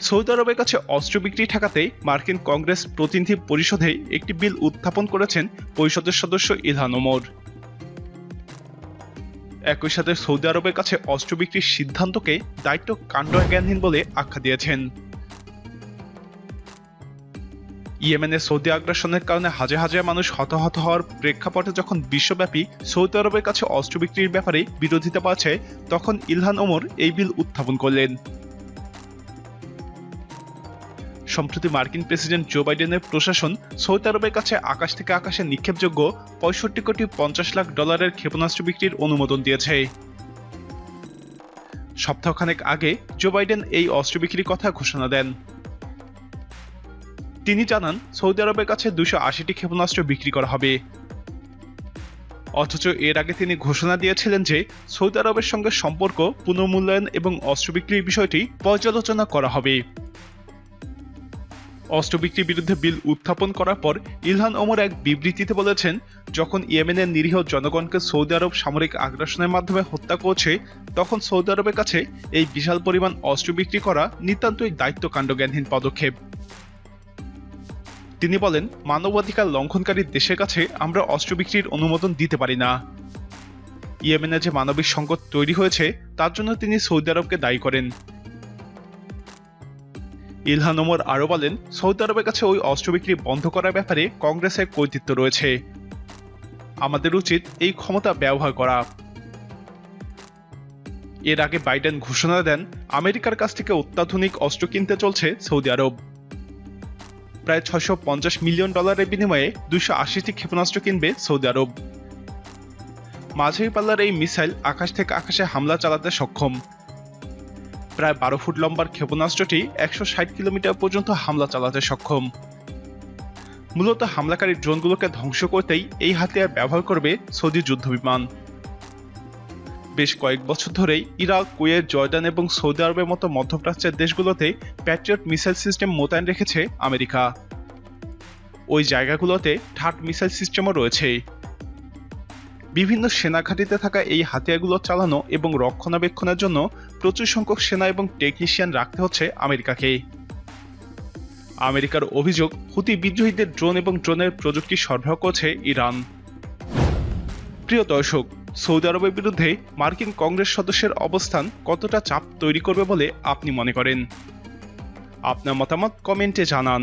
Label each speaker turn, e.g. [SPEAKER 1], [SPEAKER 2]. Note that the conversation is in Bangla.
[SPEAKER 1] সৌদি আরবের কাছে অস্ত্র বিক্রি ঠেকাতে মার্কিন কংগ্রেস প্রতিনিধি পরিষদে একটি বিল উত্থাপন করেছেন পরিষদের সদস্য ইলহান ওমর। একই সাথে সৌদি আরবের কাছে অস্ত্র বিক্রির সিদ্ধান্তকে দায়িত্ব কাণ্ডজ্ঞানহীন বলে আখ্যা দিয়েছেন। ইয়েমেনের সৌদি আগ্রাসনের কারণে হাজার হাজার মানুষ হতাহত হওয়ার প্রেক্ষাপটে যখন বিশ্বব্যাপী সৌদি আরবের কাছে অস্ত্র বিক্রির ব্যাপারে বিরোধিতা পাচ্ছে তখন ইলহান ওমর এই বিল উত্থাপন করলেন। সম্প্রতি মার্কিন প্রেসিডেন্ট জো বাইডেনের প্রশাসন সৌদি আরবের কাছে আকাশ থেকে আকাশে নিক্ষেপযোগ্য পঁয়ষট্টি কোটি পঞ্চাশ লাখ ডলারের ক্ষেপণাস্ত্র বিক্রির অনুমোদন দিয়েছে। সপ্তাহখানেক আগে জো বাইডেন এই অস্ত্র বিক্রির কথা ঘোষণা দেন। তিনি জানান, সৌদি আরবের কাছে দুশো আশিটি ক্ষেপণাস্ত্র বিক্রি করা হবে। অথচ এর আগে তিনি ঘোষণা দিয়েছিলেন যে সৌদি আরবের সঙ্গে সম্পর্ক, পুনর্মূল্যায়ন এবং অস্ত্র বিক্রির বিষয়টি পর্যালোচনা করা হবে। অস্ত্র বিক্রির বিরুদ্ধে বিল উত্থাপন করার পর ইলহান ওমর এক বিবৃতিতে বলেছেন, যখন ইয়েমেনের নিরীহ জনগণকে সৌদি আরব সামরিক আগ্রাসনের মাধ্যমে হত্যা করছে, তখন সৌদি আরবের কাছে এই বিশাল পরিমাণ অস্ত্র বিক্রি করা নিতান্তই দায়িত্ব কাণ্ডজ্ঞানহীন পদক্ষেপ। তিনি বলেন, মানবাধিকার লঙ্ঘনকারী দেশের কাছে আমরা অস্ত্র বিক্রির অনুমোদন দিতে পারি না। ইয়েমেনে যে মানবিক সংকট তৈরি হয়েছে, তার জন্য তিনি সৌদি আরবকে দায়ী করেন। ইলহান ওমর আরও বলেন, সৌদি আরবের কাছে ওই অস্ত্র বিক্রি বন্ধ করার ব্যাপারে কংগ্রেসের কর্তৃত্ব রয়েছে। আমাদের উচিত এই ক্ষমতা ব্যবহার করা। এর আগে বাইডেন ঘোষণা দেন, আমেরিকার কাছ থেকে অত্যাধুনিক অস্ত্র কিনতে চলছে সৌদি আরব। প্রায় পঞ্চাশ মিলিয়ন ডলারের বিনিময়ে দুশো আশিটি ক্ষেপণাস্ত্র কিনবে সৌদি আরব। মাঝারি পাল্লার এই মিসাইল আকাশ থেকে আকাশে হামলা চালাতে সক্ষম। প্রায় বারো ফুট লম্বার ক্ষেপণাস্ত্রটি একশো ষাট কিলোমিটার পর্যন্ত হামলা চালাতে সক্ষম। মূলত হামলাকারী ড্রোনগুলোকে ধ্বংস করতেই এই হাতিয়ার ব্যবহার করবে সৌদি যুদ্ধবিমান বেশ কয়েক বছর ধরেই ইরাক, কুয়েত জর্ডান এবং সৌদি আরবের মতো মধ্যপ্রাচ্যের দেশগুলোতে প্যাট্রিয়ট মিসাইল সিস্টেম মোতায়েন রেখেছে আমেরিকা। ওই জায়গাগুলোতে ঠাট মিসাইল সিস্টেমও রয়েছে। বিভিন্ন সেনা ঘাঁটিতে থাকা এই হাতিয়ারগুলো চালানো এবং রক্ষণাবেক্ষণের জন্য প্রচুর সংখ্যক সেনা এবং টেকনিশিয়ান রাখতে হচ্ছে আমেরিকাকে। আমেরিকার অভিযোগ, হুতি বিদ্রোহীদের ড্রোন এবং ড্রোনের প্রযুক্তি সরবরাহ করছে ইরান। প্রিয় দর্শক, সৌদি আরবের বিরুদ্ধে মার্কিন কংগ্রেস সদস্যের অবস্থান কতটা চাপ তৈরি করবে বলে আপনি মনে করেন? আপনার মতামত কমেন্টে জানান।